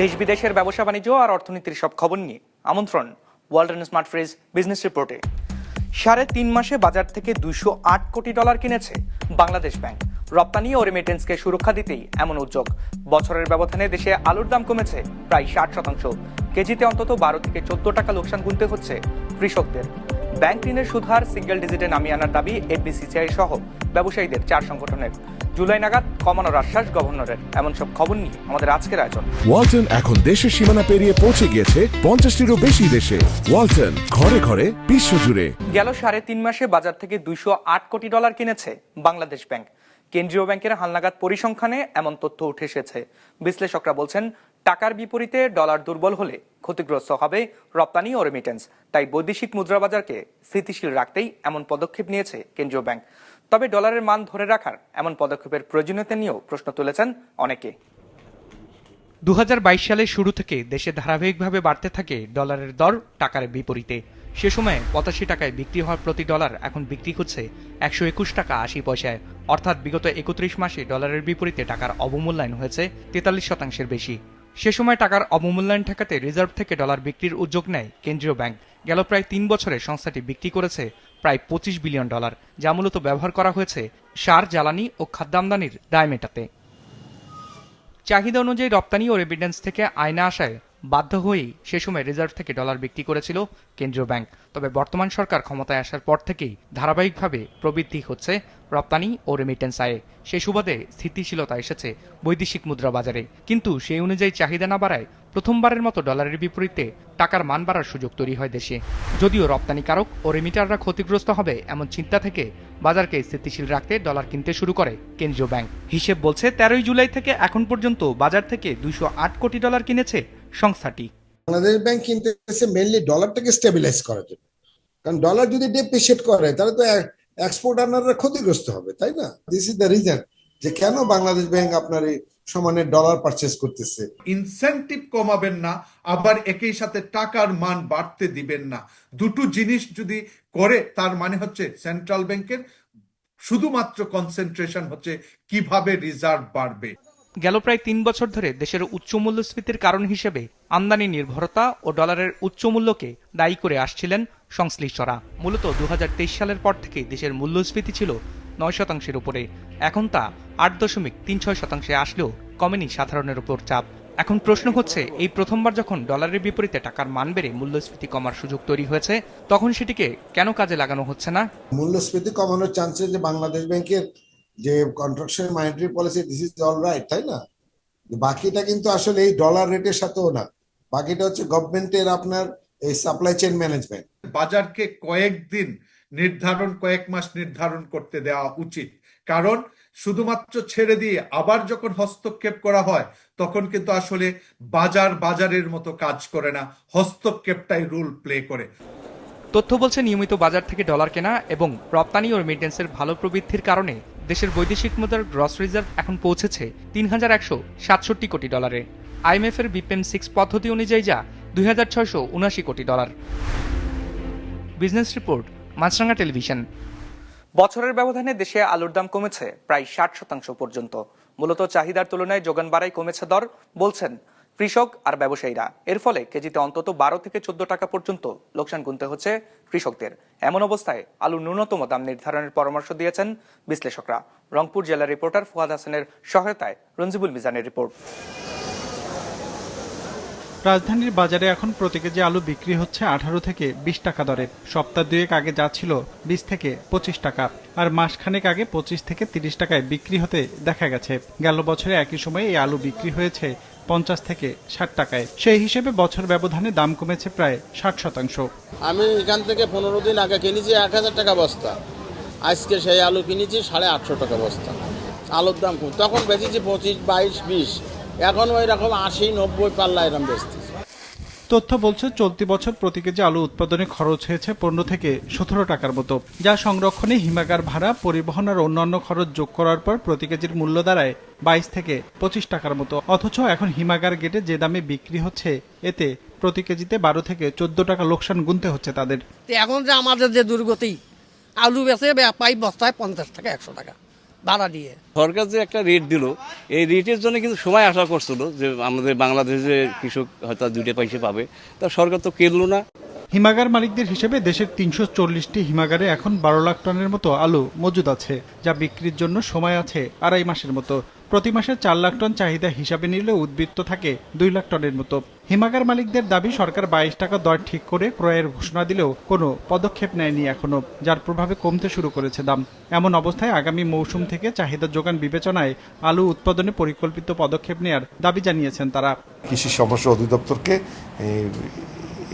দেশ বিদেশের ব্যবসা বাণিজ্য আর অর্থনীতির সব খবর নিয়ে। আমন্ত্রণ ওয়ার্ল্ড স্মার্ট ফ্রিজ বিজনেস রিপোর্টে সাড়ে তিন মাসে বাজার থেকে দুইশো আট কোটি ডলার কিনেছে বাংলাদেশ ব্যাংক। রপ্তানি ও রেমিটেন্সকে সুরক্ষা দিতেই এমন উদ্যোগ। বছরের ব্যবধানে দেশে আলুর দাম কমেছে প্রায় ষাট শতাংশ। কেজিতে অন্তত বারো থেকে চোদ্দ টাকা লোকসান গুনতে হচ্ছে কৃষকদের। ব্যাংক ঋণের সুধার সিঙ্গেল ডিজিটে নামিয়ে আনার দাবি এফবিসিসিআই সহ ব্যবসায়ীদের চার সংগঠনের। জুলাই নাগাদ কমানোর আশ্বাস গভর্নরের। এমন সব খবর নিয়ে আমাদের আজকের আয়োজন। ওয়ালটন এখন দেশের সীমানা পেরিয়ে পৌঁছে গিয়েছে পঞ্চাশটিরও বেশি দেশে। ওয়ালটন ঘরে ঘরে বিশ্বজুড়ে গেল সাড়ে তিন মাসে বাজার থেকে দুইশো আট কোটি ডলার কিনেছে বাংলাদেশ ব্যাংক। কেন্দ্রীয় ব্যাংকের হালনাগাদ পরিসংখ্যানে এমন তথ্য উঠে এসেছে। বিশ্লেষকরা বলছেন টাকার বিপরীতে ডলার দুর্বল হলে ক্ষতিগ্রস্ত হবে রপ্তানি ও রেমিটেন্স তাই বৈদেশিক মুদ্রা বাজারকে স্থিতিশীল রাখতেই এমন পদক্ষেপ নিয়েছে কেন্দ্রীয় ব্যাংক। তবে ডলারের মান ধরে রাখার এমন পদক্ষেপের প্রয়োজনীয়তা নিয়েও প্রশ্ন তুলেছেন অনেকে। দু হাজার বাইশ সালের শুরু থেকে দেশে ধারাবাহিকভাবে বাড়তে থাকে ডলারের দর টাকার বিপরীতে। সে সময় পঁচাশি টাকায় বিক্রি হওয়ার প্রতি ডলার এখন বিক্রি হচ্ছে একশো একুশ টাকা আশি পয়সায়। অর্থাৎ বিগত একত্রিশ মাসে ডলারের বিপরীতে টাকার অবমূল্যায়ন হয়েছে তেতাল্লিশ শতাংশের বেশি। সে সময় টাকার অবমূল্যায়ন ঠেকাতে রিজার্ভ থেকে ডলার বিক্রির উদ্যোগ নেয় কেন্দ্রীয় ব্যাংক। গেল প্রায় তিন বছরে সংস্থাটি বিক্রি করেছে প্রায় পঁচিশ বিলিয়ন ডলার, যা মূলত ব্যবহার করা হয়েছে সার, জ্বালানি ও খাদ্য আমদানির দায় মেটাতে। চাহিদা অনুযায়ী রপ্তানি ও রেমিটেন্স থেকে আয়না আসায় বাধ্য হয়েই সে সময় রিজার্ভ থেকে ডলার বিক্রি করেছিল কেন্দ্রীয় ব্যাংক। তবে বর্তমান সরকার ক্ষমতায় আসার পর থেকেই ধারাবাহিকভাবে প্রবৃদ্ধি হচ্ছে রপ্তানি ও রেমিটেন্স আয়ে। সে সুবাদে স্থিতিশীলতা এসেছে বৈদেশিক মুদ্রা বাজারে। কিন্তু সেই অনুযায়ী চাহিদা না বাড়ায় প্রথমবারের মতো ডলারের বিপরীতে টাকার মান বাড়ার সুযোগ তৈরি হয় দেশে। যদিও রপ্তানিকারক ও রেমিটাররা ক্ষতিগ্রস্ত হবে এমন চিন্তা থেকে বাজারকে স্থিতিশীল রাখতে ডলার কিনতে শুরু করে কেন্দ্রীয় ব্যাংক। হিসেব বলছে তেরোই জুলাই থেকে এখন পর্যন্ত বাজার থেকে আট কোটি ডলার কিনেছে সংস্থাটি। বাংলাদেশ ব্যাংক কিনতেছে মেনলি ডলারটাকে স্টেবিলাইজ করার জন্য। কারণ ডলার যদি ডেপ্রিসিয়েট করে তাহলে তো এক্সপোর্ট আনাররা ক্ষতিগ্রস্ত হবে তাই না? দিস ইজ দ্য রিজন যে কেন বাংলাদেশ ব্যাংক আপনার এই সমানে ডলার পারচেস করতেছে। ইনসেন্টিভ কমাবেন না আবার একই সাথে টাকার মান বাড়তে দিবেন না। দুটো জিনিস যদি করে তার মানে হচ্ছে সেন্ট্রাল ব্যাংকের শুধুমাত্র কনসেন্ট্রেশন হচ্ছে কীভাবে রিজার্ভ বাড়বে। গেল প্রায় তিন বছর ধরে দেশের উচ্চ মূল্যস্ফীতির কারণ হিসেবে আমদানি নির্ভরতা ও ডলারের উচ্চ মূল্যকে দায়ী করে আসছিলেন সংশ্লিষ্টরা। মূলত দুহাজার তেইশ সালের পর থেকে দেশের মূল্যস্ফীতি ছিল নয় শতাংশের উপরে। এখন তা আট দশমিক তিন ছয় শতাংশে আসলেও কমেনি সাধারণের উপর চাপ। এখন প্রশ্ন হচ্ছে, এই প্রথমবার যখন ডলারের বিপরীতে টাকার মান বেড়ে মূল্যস্ফীতি কমার সুযোগ তৈরি হয়েছে, তখন সেটিকে কেন কাজে লাগানো হচ্ছে না? মূল্যস্ফীতি কমানোর চান্সে যে বাংলাদেশ ব্যাংকের যে contraction monetary policy this is all right তাই না? বাকিটা কিন্তু আসলে এই ডলার রেটের সাথেও না। বাকিটা হচ্ছে গভর্নমেন্টের আপনার এই সাপ্লাই চেইন ম্যানেজমেন্ট বাজারকে কয়েকদিন নির্ধারণ, কয়েক মাস নির্ধারণ করতে দেওয়া উচিত। কারণ শুধুমাত্র ছেড়ে দিয়ে আবার যখন হস্তক্ষেপ করা হয়, তখন কিন্তু আসলে বাজার বাজারের মতো কাজ করে না। হস্তক্ষেপটাই রোল প্লে করে। তথ্য বলছে নিয়মিত বাজার থেকে ডলার কেনা এবং রপ্তানি ও রেমিটেন্সের ভালো প্রবৃদ্ধির কারণে দেশের বৈদেশিক মুদ্রার গ্রস রিজার্ভ এখন পৌঁছেছে তিন হাজার একশো সাতষট্টি কোটি ডলারে। আইএমএফ এর বিপেন সিক্স পদ্ধতি অনুযায়ী যা দুই হাজার ছয়শো উনআশি কোটি dollar. Business report Maasranga television বছরের ব্যবধানে দেশে আলুর দাম কমেছে প্রায় ষাট শতাংশ পর্যন্ত। মূলত চাহিদার তুলনায় যোগান বাড়াই কমেছে দর, বলছেন কৃষক আর ব্যবসায়ীরা। এর ফলে কেজিতে অন্তত বারো থেকে চোদ্দ টাকা পর্যন্ত লোকসান গুনতে হচ্ছে কৃষকদের। এমন অবস্থায় আলু ন্যূনতম দাম নির্ধারণের পরামর্শ দিয়েছেন বিশ্লেষকরা। রংপুর জেলার রিপোর্টার ফুয়াদ হাসানের সহায়তায় রঞ্জিবুল মিজানের রিপোর্ট। রাজধানীর বাজারে এখন প্রতি কেজি আলু বিক্রি হচ্ছে আঠারো থেকে বিশ টাকা দরে। সপ্তাহ দুয়েক আগে যা ছিল বিশ থেকে পঁচিশ টাকা, আর মাসখানেক আগে পঁচিশ থেকে তিরিশ টাকায় বিক্রি হতে দেখা গেছে। গেল বছরে একই সময়ে এই আলু বিক্রি হয়েছে পঞ্চাশ থেকে ষাট টাকায়। সেই হিসেবে বছর ব্যবধানে দাম কমেছে প্রায় ষাট শতাংশ। আমি এখান থেকে পনেরো দিন আগে কিনেছি এক হাজার টাকা বস্তা। আজকে সেই আলু কিনেছি সাড়ে আটশো টাকা বস্তা। আলুর দাম কম। তখন বেচেছি পঁচিশ, বাইশ, বিশ। এখন ওই রকম আশি, নব্বই পাল্লা এরকম বেচতেছি। তথ্য বলছে, চলতি বছর প্রতি কেজি আলু উৎপাদনে খরচ হয়েছে পনেরো থেকে সতেরো টাকার মতো, যা সংরক্ষণে হিমাগার ভাড়া, পরিবহন আর অন্যান্য খরচ যোগ করার পর প্রতি কেজির মূল্য দাঁড়ায় বাইশ থেকে পঁচিশ টাকার মতো। অথচ এখন হিমাগার গেটে যে দামে বিক্রি হচ্ছে, এতে প্রতি কেজিতে বারো থেকে চোদ্দ টাকা লোকসান গুনতে হচ্ছে তাদের। এখন যে আমাদের যে দুর্গতি, আলু বেচে পাই বস্তায় পঞ্চাশ টাকা একশো টাকা। ভাড়া দিয়ে। সরকার যে একটা রেট দিল এই রেটের জন্য কিন্তু সময় আশা করছিল যে আমাদের বাংলাদেশে কৃষক হয়তো দুইটা পয়সা পাবে। তা সরকার তো কিনলো না। হিমাগার মালিকদের হিসেবে দেশের তিনশো চল্লিশটি হিমাগারে এখন বারো লাখ টনের মতো আলু মজুদ আছে যা বিক্রির জন্য সময় আছে আড়াই মাসের মতো। প্রতি মাসে চার লাখ টন চাহিদা হিসাবে নিলে উদ্বৃত্ত থাকে দুই লাখ টনের মতো। হিমাগার মালিকদের দাবি, সরকার বাইশ টাকা দর ঠিক করে ক্রয়ের ঘোষণা দিলেও কোনো পদক্ষেপ নেয়নি এখনও, যার প্রভাবে কমতে শুরু করেছে দাম। এমন অবস্থায় আগামী মৌসুম থেকে চাহিদা যোগান বিবেচনায় আলু উৎপাদনে পরিকল্পিত পদক্ষেপ নেয়ার দাবি জানিয়েছেন তারা। কৃষি সমস্যা অধিদপ্তরকে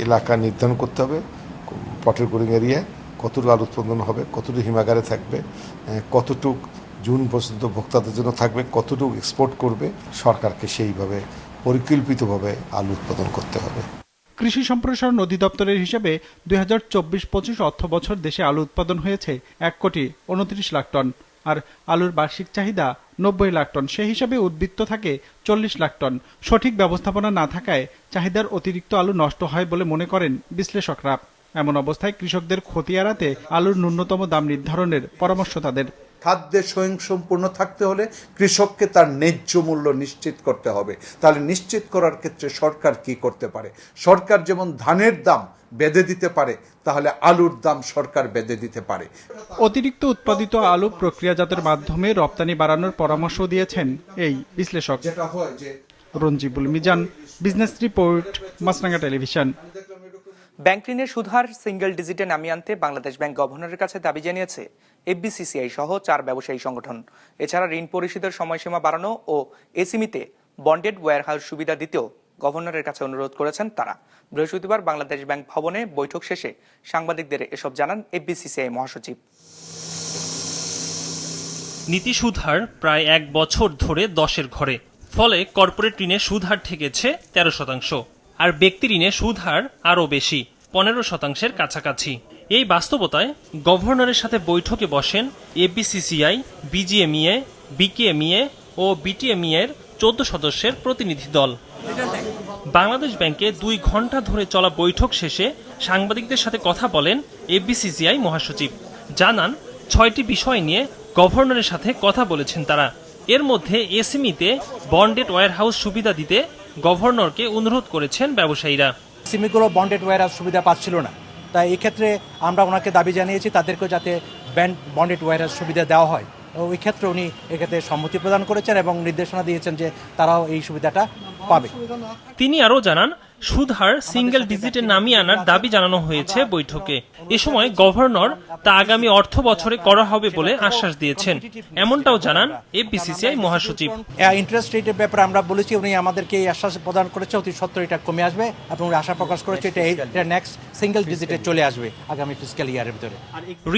এলাকা নির্ধারণ করতে হবে পটের গোরিং এরিয়ায় কতটুকু আলু উৎপাদন হবে, কতটুকু হিমাগারে থাকবে কতটুক জুন পর্যন্ত ভোক্তাদের জন্য থাকবে, কতটুকু এক্সপোর্ট করবে, সরকারকে সেইভাবে পরিকল্পিতভাবে আলু উৎপাদন করতে হবে। কৃষি সম্প্রসারণ অধিদপ্তরের হিসেবে দুই হাজার চব্বিশ পঁচিশ অর্থ বছর দেশে আলু উৎপাদন হয়েছে এক কোটি উনত্রিশ লাখ টন আর আলুর বার্ষিক চাহিদা নব্বই লাখ টন। সে হিসাবে উদ্বৃত্ত থাকে চল্লিশ লাখ টন। সঠিক ব্যবস্থাপনা না থাকায় চাহিদার অতিরিক্ত আলু নষ্ট হয় বলে মনে করেন বিশ্লেষকরা। এমন অবস্থায় কৃষকদের ক্ষতি এড়াতে আলুর ন্যূনতম দাম নির্ধারণের পরামর্শ তাদের। খাদ্যে স্বয়ংসম্পূর্ণ থাকতে হলে কৃষককে তার ন্যায্য মূল্য নিশ্চিত করতে হবে। তাহলে নিশ্চিত করার ক্ষেত্রে সরকার কি করতে পারে? সরকার যেমন ধানের দাম বেঁধে দিতে পারে তাহলে আলুর দাম সরকার বেঁধে দিতে পারে। অতিরিক্ত উৎপাদিত আলু প্রক্রিয়াজাতের মাধ্যমে রপ্তানি বাড়ানোর পরামর্শ দিয়েছেন এই বিশ্লেষক। যেটা হয় যে Ranjibul Mizan business report Maasranga television. Bank ঋণের সুধার সিঙ্গেল ডিজিটে নামিয়ে আনতে বাংলাদেশ ব্যাংক গভর্নরের কাছে দাবি জানিয়েছে এফবিসিসিআই সহ চার ব্যবসায়ী সংগঠন। এছাড়া ঋণ পরিশোধের সময়সীমা বাড়ানো ও এসিমিতে বন্ডেড ওয়্যারহাউস সুবিধা দিতেও গভর্নরের কাছে অনুরোধ করেছেন তারা। বৃহস্পতিবার বাংলাদেশ ব্যাংক ভবনে বৈঠক শেষে সাংবাদিকদের এসব জানান এফবিসিসিআই মহাসচিব। নীতি সুদহার প্রায় এক বছর ধরে দশের ঘরে। ফলে কর্পোরেট ঋণে সুদহার ঠেকেছে তেরো শতাংশ। আর ব্যক্তি ঋণে সুদ হার আরও বেশি, পনেরো শতাংশের কাছাকাছি। এই বাস্তবতায় গভর্নরের সাথে বৈঠকে বসেন এফবিসিসিআই, বিজিএমইএ, বিকেএমইএ ও বিটিএমই এর চোদ্দ সদস্যের প্রতিনিধি দল। বাংলাদেশ ব্যাংকে দুই ঘণ্টা ধরে চলা বৈঠক শেষে সাংবাদিকদের সাথে কথা বলেন এফবিসিসিআই মহাসচিব। জানান, ছয়টি বিষয় নিয়ে গভর্নরের সাথে কথা বলেছেন তারা। এর মধ্যে এসএমইতে বন্ডেড ওয়্যারহাউস সুবিধা দিতে গভর্নরকে অনুরোধ করেছেন ব্যবসায়ীরা। সিমিগুলো বন্ডেড ওয়ার সুবিধা পাচ্ছিল না। তাই এক্ষেত্রে আমরা ওনাকে দাবি জানিয়েছি তাদেরকে যাতে ব্যান্ড বন্ডেড ওয়ার সুবিধা দেওয়া হয়। ও ওই ক্ষেত্রে উনি এক্ষেত্রে সম্মতি প্রদান করেছেন এবং নির্দেশনা দিয়েছেন যে তারাও এই সুবিধাটা পাবে। তিনি আরও জানান সুদহার সিঙ্গেল ডিজিটে নামিয়ে আনার দাবি জানানো হয়েছে বৈঠকে। এ সময় গভর্নর তা আগামী অর্থ বছরে করা হবে বলে আশ্বাস দিয়েছেন। এমনটাও জানান এফবিসিসিআই মহাসচিব। ইন্টারেস্ট রেটের ব্যাপারে আমরা বলেছি উনি আমাদেরকে এই আশ্বাস প্রদান করেছে অতি সত্তর এটা কমে আসবে এবং আশা প্রকাশ করেছে এটা এটা নেক্সট সিঙ্গেল ডিজিটে চলে আসবে আগামী ফিজিক্যাল ইয়ারের ভিতরে।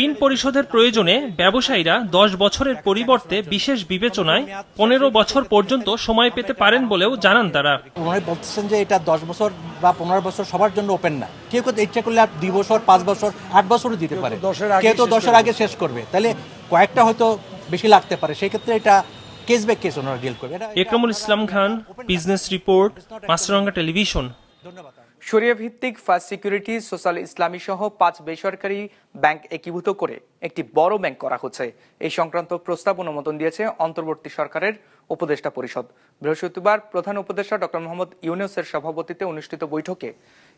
ঋণ পরিশোধের প্রয়োজনে ব্যবসায়ীরা দশ বছরের পরিবর্তে বিশেষ বিবেচনায় পনেরো বছর পর্যন্ত সময় পেতে পারেন বলেও জানান তারা। উনি বলতেছেন যে এটা দশ বছর বা পনেরো বছর সবার জন্য ওপেন না। কেউ কেউ ইচ্ছা করলে আর দুই বছর পাঁচ বছর আট বছরও দিতে পারে। কেউ তো দশের আগে শেষ করবে। তাহলে কয়েকটা হয়তো বেশি লাগতে পারে। সেই ক্ষেত্রে এটা কেস বাই কেস ওনারা ডিল করবে। এটা- Ekramul Islam Khan business report Maasranga television ধন্যবাদ। শরিয়া ভিত্তিক ফার্স্ট সিকিউরিটি, সোশ্যাল ইসলামী সহ পাঁচ বেসরকারি ব্যাংক একীভূত করে একটি বড় ব্যাংক করা হচ্ছে। এই সংক্রান্ত প্রস্তাব অনুমোদন দিয়েছে অন্তর্বর্তী সরকারের উপদেষ্টা পরিষদ। বৃহস্পতিবার প্রধান উপদেষ্টা ডক্টর মোহাম্মদ ইউনুসের সভাপতিত্বে অনুষ্ঠিত বৈঠকে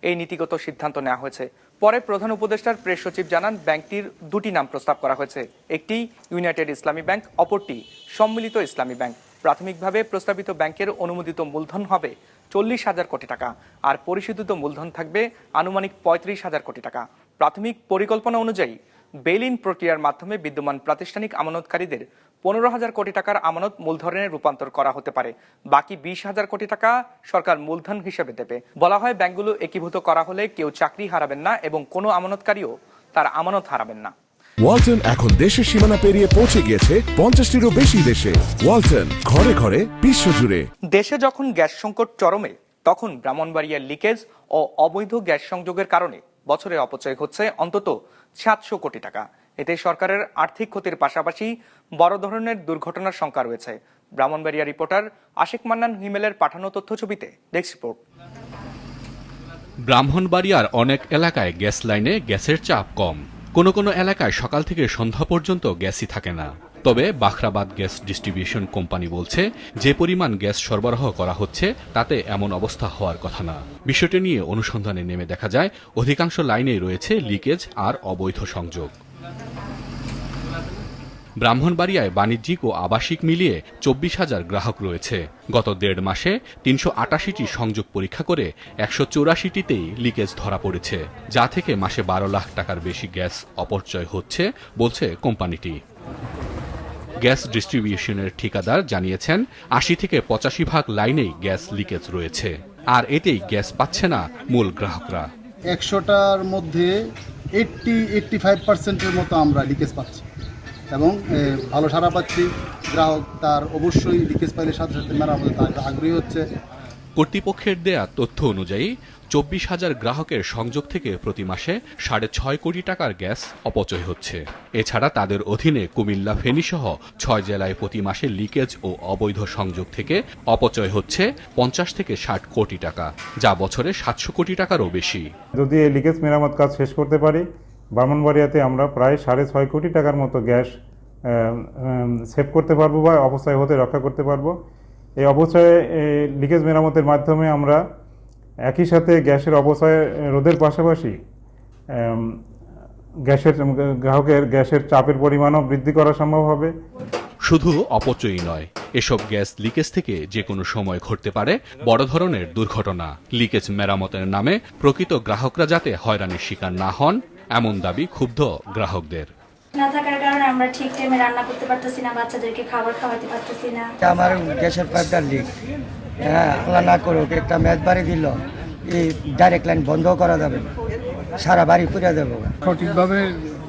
এই নীতিগত সিদ্ধান্ত নেওয়া হয়েছে। পরে প্রধান উপদেষ্টার প্রেস সচিব জানান, ব্যাংকটির দুটি নাম প্রস্তাব করা হয়েছে। একটি ইউনাইটেড ইসলামী ব্যাংক, অপরটি সম্মিলিত ইসলামী ব্যাংক। প্রাথমিকভাবে প্রস্তাবিত ব্যাংকের অনুমোদিত মূলধন হবে চল্লিশ হাজার কোটি টাকা। আর পরিশোধিত মূলধন থাকবে আনুমানিক পঁয়ত্রিশ হাজার কোটি টাকা। প্রাথমিক পরিকল্পনা অনুযায়ী বেলিন প্রক্রিয়ার মাধ্যমে বিদ্যমান প্রাতিষ্ঠানিক আমানতকারীদের পনেরো হাজার কোটি টাকার আমানত মূলধনে রূপান্তর করা হতে পারে। বাকি বিশ হাজার কোটি টাকা সরকার মূলধন হিসেবে দেবে। বলা হয়, ব্যাংকগুলো একীভূত করা হলে কেউ চাকরি হারাবেন না এবং কোনো আমানতকারীও তার আমানত হারাবেন না। ওয়ালটন এখন দেশের সীমানা পেরিয়ে পৌঁছে গিয়েছে পঞ্চাশটিরও বেশি দেশে। ওয়ালটন ঘরে ঘরে বিশ্বজুড়ে দেশে যখন গ্যাস সংকট চরমে তখন ব্রাহ্মণবাড়িয়ার লিকেজ ও অবৈধ গ্যাস সংযোগের কারণে বছরে অপচয় হচ্ছে অন্তত সাতশো কোটি টাকা। এতে সরকারের আর্থিক ক্ষতির পাশাপাশি বড় ধরনের দুর্ঘটনার শঙ্কা রয়েছে। ব্রাহ্মণবাড়িয়া রিপোর্টার আশিক মান্নান হিমেলের পাঠানো তথ্য ছবিতে ডেস্ক রিপোর্ট। ব্রাহ্মণবাড়িয়ার অনেক এলাকায় গ্যাস লাইনে গ্যাসের চাপ কম। কোনো কোনো এলাকায় সকাল থেকে সন্ধ্যা পর্যন্ত গ্যাসই থাকে না। তবে বাখরাবাদ গ্যাস ডিস্ট্রিবিউশন কোম্পানি বলছে, যে পরিমাণ গ্যাস সরবরাহ করা হচ্ছে, তাতে এমন অবস্থা হওয়ার কথা না। বিষয়টি নিয়ে অনুসন্ধানে নেমে দেখা যায়, অধিকাংশ লাইনেই রয়েছে লিকেজ আর অবৈধ সংযোগ। ব্রাহ্মণবাড়িয়ায় বাণিজ্যিক ও আবাসিক মিলিয়ে চব্বিশ হাজার গ্রাহক রয়েছে। গত দেড় মাসে তিনশো আটাশিটি সংযোগ পরীক্ষা করে একশো চৌরাশিটিতেই লিকেজ ধরা পড়েছে, যা থেকে মাসে বারো লাখ টাকার বেশি গ্যাস অপচয় হচ্ছে, বলছে কোম্পানিটি। গ্যাস ডিস্ট্রিবিউশনের ঠিকাদার জানিয়েছেন, আশি থেকে পঁচাশি ভাগ লাইনেই গ্যাস লিকেজ রয়েছে, আর এতেই গ্যাস পাচ্ছে না মূল গ্রাহকরা। একশোটার মধ্যে এইট্টি এইট্টি ফাইভ পার্সেন্টের মতো আমরা লিকেজ পাচ্ছি। এবং ভালো সারা পাচ্ছি। গ্রাহক তার অবশ্যই লিকেজ পাইলে সাথে সাথে মেরামতে তার আগ্রহী হচ্ছে। কর্তৃপক্ষের দেয়া তথ্য অনুযায়ী চব্বিশ হাজার গ্রাহকের সংযোগ থেকে প্রতি মাসে সাড়ে ছয় কোটি টাকার গ্যাস অপচয় হচ্ছে। এছাড়া তাদের অধীনে কুমিল্লা ফেনীসহ ছয় জেলায় প্রতি মাসে লিকেজ ও অবৈধ সংযোগ থেকে অপচয় হচ্ছে পঞ্চাশ থেকে ষাট কোটি টাকা যা বছরে সাতশো কোটি টাকারও বেশি। যদি এই লিকেজ মেরামত কাজ শেষ করতে পারি ব্রাহ্মণবাড়িয়াতে আমরা প্রায় সাড়ে ছয় কোটি টাকার মতো গ্যাস সেভ করতে পারব বা অবস্থায় হতে রক্ষা করতে পারব। এই অবস্থায় লিকেজ মেরামতের মাধ্যমে আমরা একই সাথে গ্যাসের অবচয় রোধের পাশাপাশি গ্যাসের গ্রাহকের গ্যাসের চাপের পরিমাণও বৃদ্ধি করা সম্ভব হবে। শুধু অপচয়ই নয়, এসব গ্যাস লিকেজ থেকে যে কোনো সময় ঘটতে পারে, বড় ধরনের দুর্ঘটনা। লিকেজ মেরামতের নামে প্রকৃত গ্রাহকরা যাতে হয়রানির শিকার না হন এমন দাবি ক্ষুব্ধ গ্রাহকদের। না থাকার কারণে আমরা ঠিক টাইমে রান্না করতে পারতেছি না বাচ্চাদেরকে খাবার খাওয়াতে পারতেছি না। আমার গ্যাসের পাইপটা লিক হ্যাঁ আল্লাহ না করুক একটা ম্যাচ বাড়ি দিল এই ডাইরেক্ট লাইন বন্ধ করা যাবে সারা বাড়ি পুড়ে দেবো সঠিকভাবে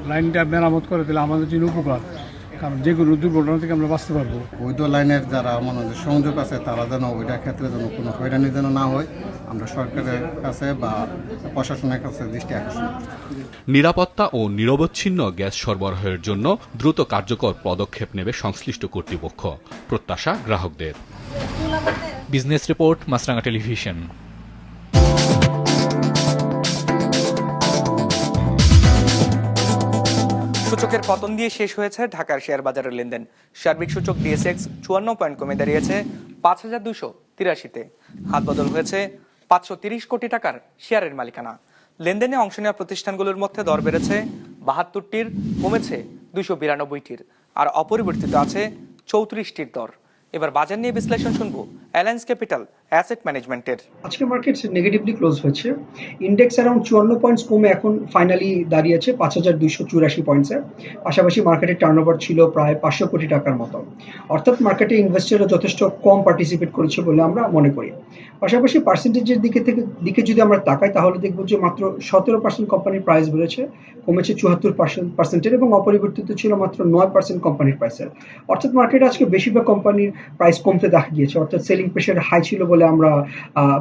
লাইনটা মেরামত করে দিলে আমাদের জন্য উপকার। কারণ যে কোনো দুর্ঘটনা থেকে আমরা বাঁচতে পারব। বৈধ লাইনের যারা আমাদের সংযোগ আছে তারা যেন ওইটার ক্ষেত্রে যেন কোনো হয়রানি যেন না হয় আমরা সরকারের কাছে বা প্রশাসনের কাছে দৃষ্টি আকর্ষণ নিরাপত্তা ও নিরবচ্ছিন্ন গ্যাস সরবরাহের জন্য দ্রুত কার্যকর পদক্ষেপ নেবে সংশ্লিষ্ট কর্তৃপক্ষ। প্রত্যাশা গ্রাহকদের। বিজনেস রিপোর্ট মাছরাঙ্গা টেলিভিশন সূচকের পতন দিয়ে শেষ হয়েছে ঢাকার শেয়ার বাজারের লেনদেন। সার্বিক সূচক ডিএসএক্স চুয়ান্ন পয়েন্ট কমে দাঁড়িয়েছে পাঁচ হাজার দুশো তিরাশিতে। হাত বদল হয়েছে পাঁচশো তিরিশ কোটি টাকার শেয়ারের মালিকানা। লেনদেনে অংশ নেওয়া প্রতিষ্ঠানগুলোর মধ্যে দর বেড়েছে, বাহাত্তরটির কমেছে দুশো বিরানব্বইটির, আর অপরিবর্তিত আছে চৌত্রিশটির দর। এবার বাজার নিয়ে বিশ্লেষণ শুনব অ্যালায়েন্স ক্যাপিটাল অ্যাসেট ম্যানেজমেন্টের। আজকে মার্কেট নেগেটিভলি ক্লোজ হয়েছে। ইন্ডেক্স অ্যারাউন্ড চুয়ান্ন পয়েন্টস কমে এখন ফাইনালি দাঁড়িয়েছে পাঁচ হাজার দুইশো চুরাশি পয়েন্টসে পাশাপাশি মার্কেটের টার্নওভার ছিল প্রায় পাঁচশো কোটি টাকার মতো। অর্থাৎ মার্কেটে ইনভেস্টররা যথেষ্ট কম পার্টিসিপেট করেছে বলে আমরা মনে করি। পাশাপাশি পার্সেন্টেজের দিকে থেকে দিকে যদি আমরা তাকাই, তাহলে দেখব যে মাত্র সতেরো পার্সেন্ট কোম্পানির প্রাইস বেড়েছে, কমেছে চুয়াত্তর পার্সেন্ট পার্সেন্টের এবং অপরিবর্তিত ছিল মাত্র নয় পার্সেন্ট কোম্পানির প্রাইসের অর্থাৎ মার্কেটে আজকে বেশিরভাগ কোম্পানির প্রাইস কমতে দেখা গিয়েছে, অর্থাৎ সেলিং প্রেশার হাই ছিল বলে আমরা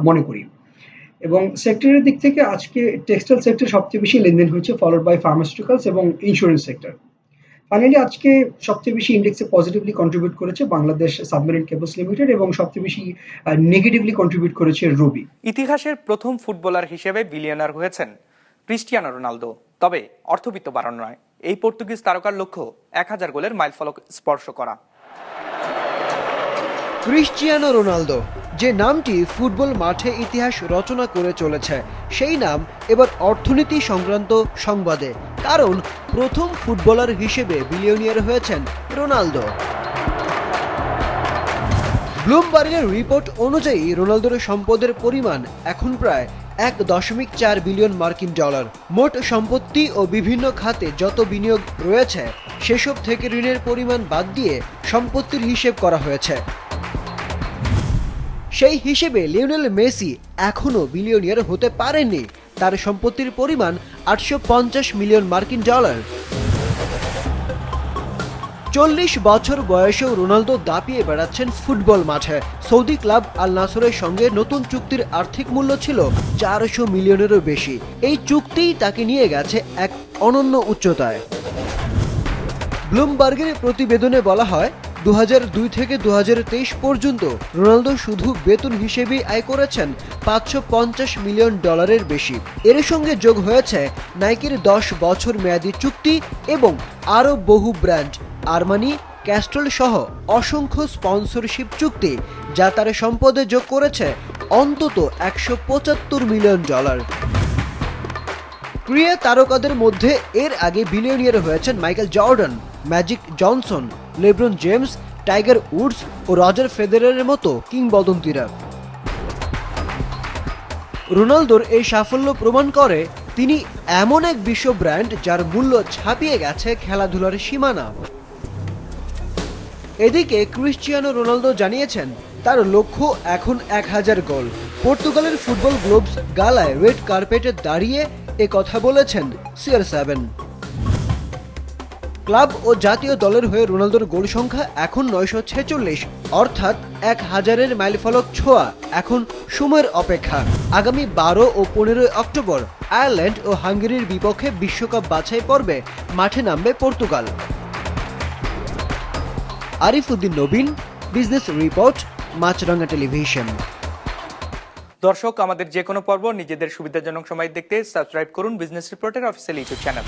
মনে করি। এবং সেক্টরের দিক থেকে আজকে টেক্সটাইল সেক্টর সবচেয়ে বেশি লেনদেন হয়েছে ফলোড বাই ফার্মাসিউটিক্যালস এবং ইন্স্যুরেন্স সেক্টর ফাইনালি আজকে সবচেয়ে বেশি ইন্ডেক্সে পজিটিভলি কন্ট্রিবিউট করেছে বাংলাদেশ সাবমেরিন কেবলস লিমিটেড এবং সবচেয়ে বেশি নেগেটিভলি কন্ট্রিবিউট করেছে রবি ইতিহাসের প্রথম ফুটবলার হিসেবে বিলিয়নার হয়েছেন ক্রিস্টিয়ানো রোনালদো। তবে অর্থবিত্ত বাড়ানো নয় এই পর্তুগিজ তারকার লক্ষ্য এক হাজার গোলের মাইলফলক স্পর্শ করা। ক্রিশ্চিয়ানো রোনালদো, যে নামটি ফুটবল মাঠে ইতিহাস রচনা করে চলেছে, সেই নাম এবার অর্থনীতি সংক্রান্ত সংবাদে, কারণ প্রথম ফুটবলার হিসেবে বিলিয়নিয়ার হয়েছেন রোনালদো। ব্লুমবার্গের রিপোর্ট অনুযায়ী রোনালদোর সম্পদের পরিমাণ এখন প্রায় এক দশমিক চার বিলিয়ন মার্কিন ডলার। মোট সম্পত্তি ও বিভিন্ন খাতে যত বিনিয়োগ রয়েছে, সেসব থেকে ঋণের পরিমাণ বাদ দিয়ে সম্পত্তির হিসেব করা হয়েছে। সেই হিসেবে লিওনেল মেসি এখনও বিলিয়নিয়ার হতে পারেননি। তার সম্পত্তির পরিমাণ আটশো পঞ্চাশ মিলিয়ন মার্কিন ডলার। চল্লিশ বছর বয়সেও রোনালদো দাপিয়ে বেড়াচ্ছেন ফুটবল মাঠে। সৌদি ক্লাব আল নাসরের সঙ্গে নতুন চুক্তির আর্থিক মূল্য ছিল চারশো মিলিয়নেরও বেশি। এই চুক্তিই তাকে নিয়ে গেছে এক অনন্য উচ্চতায়। ব্লুমবার্গের প্রতিবেদনে বলা হয় দু হাজার দুই থেকে দু হাজার তেইশ পর্যন্ত রোনালদো শুধু বেতন হিসেবেই আয় করেছেন পাঁচশো পঞ্চাশ মিলিয়ন ডলারের বেশি। এর সঙ্গে যোগ হয়েছে নাইকের দশ বছর মেয়াদী চুক্তি এবং আরও বহু ব্র্যান্ড। আরমানি, ক্যাস্ট্রল সহ অসংখ্য স্পন্সরশিপ চুক্তি, যা তার সম্পদে যোগ করেছে অন্তত একশো পঁচাত্তর মিলিয়ন ডলার। ক্রিয়া তারকাদের মধ্যে এর আগে বিলিয়নিয়ার হয়েছেন Michael Jordan, Magic Johnson. LeBron James, Tiger Woods ও রজার ফেদেরারের মতো কিংবদন্তিরা। রোনালদোর এই সাফল্য প্রমাণ করে তিনি এমন এক বিশ্ব ব্র্যান্ড যার মূল্য ছাপিয়ে গেছে খেলাধুলার সীমানা। এদিকে ক্রিশ্চিয়ানো রোনালদো জানিয়েছেন, তার লক্ষ্য এখন এক হাজার গোল। পর্তুগালের ফুটবল গ্লোবস গালায় রেড কার্পেটে দাঁড়িয়ে এ কথা বলেছেন সিআর সেভেন। ক্লাব ও জাতীয় দলের হয়ে রোনালদোর গোল সংখ্যা এখন নয়শো ছেচল্লিশ, অর্থাৎ এক হাজারের মাইলফলক ছোঁয়া এখন সময়ের অপেক্ষা। আগামী বারো ও পনেরোই অক্টোবর আয়ারল্যান্ড ও হাঙ্গেরির বিপক্ষে বিশ্বকাপ বাছাই পর্বে মাঠে নামবে Portugal. Arifuddin Nabin, business report Maasranga television. দর্শক, আমাদের যে কোনো পর্ব নিজেদের সুবিধাজনক সময় দেখতে সাবস্ক্রাইব করুন বিজনেস রিপোর্টের অফিসিয়াল ইউটিউব চ্যানেল।